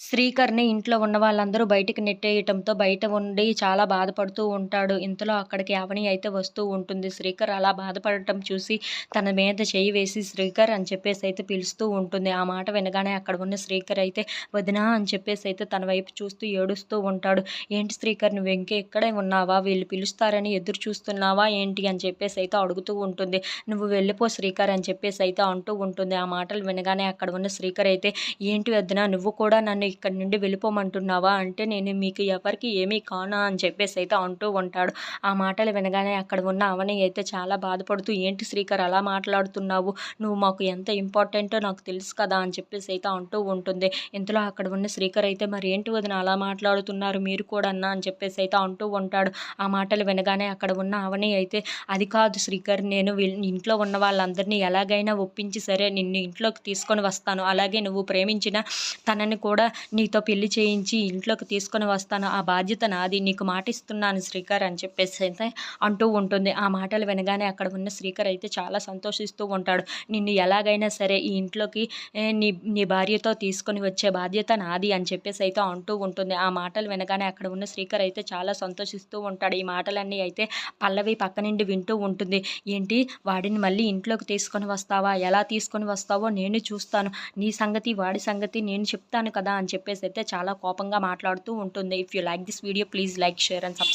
శ్రీకర్‌ని ఇంట్లో ఉన్న వాళ్ళందరూ బయటికి నెట్టేయటంతో బయట ఉండి చాలా బాధపడుతూ ఉంటాడు. ఇంతలో అక్కడికి అవని అయితే వస్తూ ఉంటుంది. శ్రీకర్ అలా బాధపడటం చూసి తన మీద చేయి వేసి శ్రీకర్ అని చెప్పేసి అయితే పిలుస్తూ ఉంటుంది. ఆ మాట వినగానే అక్కడ ఉన్న శ్రీకర్ అయితే వదినా అని చెప్పేసి అయితే తన వైపు చూస్తూ ఏడుస్తూ ఉంటాడు. ఏంటి శ్రీకర్ నువ్వు ఇంకా ఇక్కడే ఉన్నావా? వీళ్ళు పిలుస్తారని ఎదురు చూస్తున్నావా ఏంటి? అని చెప్పేసి అయితే అడుగుతూ ఉంటుంది. నువ్వు వెళ్ళిపో శ్రీకర్ అని చెప్పేసి అయితే అంటూ ఉంటుంది. ఆ మాటలు వినగానే అక్కడ ఉన్న శ్రీకర్ అయితే ఏంటి వదినా నువ్వు కూడా నన్ను ఇక్కడి నుండి వెళ్ళిపోమంటున్నావా? అంటే నేను మీకు ఎవరికి ఏమీ కానా అని చెప్పేసి అయితే అంటూ ఉంటాడు. ఆ మాటలు వినగానే అక్కడ ఉన్న అవని అయితే చాలా బాధపడుతూ ఏంటి శ్రీకర్ అలా మాట్లాడుతున్నావు? నువ్వు మాకు ఎంత ఇంపార్టెంటో నాకు తెలుసు కదా అని చెప్పేసి అయితే అంటూ ఉంటుంది. ఇంతలో అక్కడ ఉన్న శ్రీకర్ అయితే మరి ఏంటి వదిన అలా మాట్లాడుతున్నారు? మీరు కూడా అన్నా అని చెప్పేసి అయితే అంటూ ఉంటాడు. ఆ మాటలు వినగానే అక్కడ ఉన్న అవని అయితే అది కాదు శ్రీకర్ నేను ఇంట్లో ఉన్న వాళ్ళందరినీ ఎలాగైనా ఒప్పించి సరే నిన్ను ఇంట్లోకి తీసుకొని వస్తాను. అలాగే నువ్వు ప్రేమించిన తనని కూడా నీతో పెళ్ళి చేయించి ఇంట్లోకి తీసుకొని వస్తాను. ఆ బాధ్యత నాది. నీకు మాట ఇస్తున్నాను శ్రీకర్ అని చెప్పేసి అయితే అంటూ ఉంటుంది. ఆ మాటలు వినగానే అక్కడ ఉన్న శ్రీకర్ అయితే చాలా సంతోషిస్తూ ఉంటాడు. నిన్ను ఎలాగైనా సరే ఈ ఇంట్లోకి నీ నీ భార్యతో తీసుకొని వచ్చే బాధ్యత నాది అని చెప్పేసి అయితే అంటూ ఉంటుంది. ఆ మాటలు వినగానే అక్కడ ఉన్న శ్రీకర్ అయితే చాలా సంతోషిస్తూ ఉంటాడు. ఈ మాటలన్నీ అయితే పల్లవి పక్క నుండి వింటూ ఉంటుంది. ఏంటి? వాడిని మళ్ళీ ఇంట్లోకి తీసుకొని వస్తావా? ఎలా తీసుకొని వస్తావో? నేను చూస్తాను. నీ సంగతి వాడి సంగతి నేను చెప్తాను కదా అని చెప్పేసి అయితే చాలా కోపంగా మాట్లాడుతూ ఉంటుంది. If you like this video please like share and subscribe